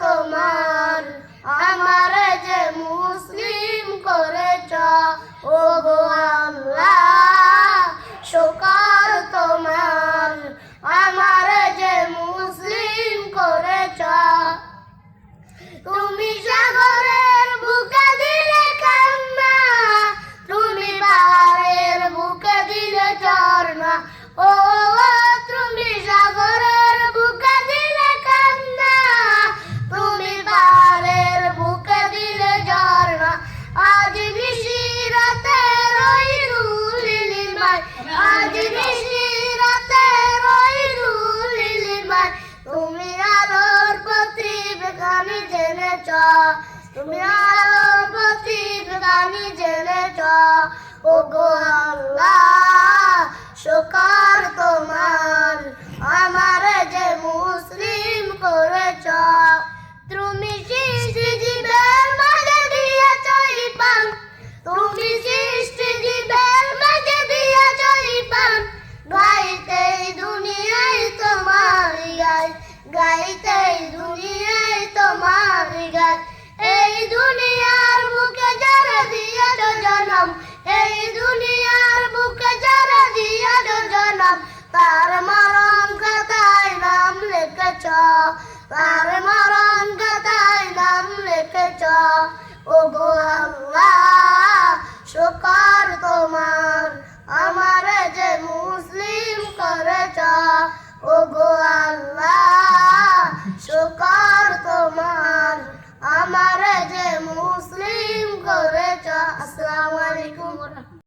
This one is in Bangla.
তোমার জেনেছ, তুমি আলোর প্রতিবেগানি জেনেছ। ও গো শুকর তোমার, আমার যে মুসলিম করেছ। তুমি সৃষ্টি জীবের মাঝে দিয়েছ তুমি সৃষ্টি জীবের মাঝে দিয়েছ গাইতে দুনিয়ায় তোমার গাই, গাইতে তার মরণ কথায় নাম লিখেছ ও গো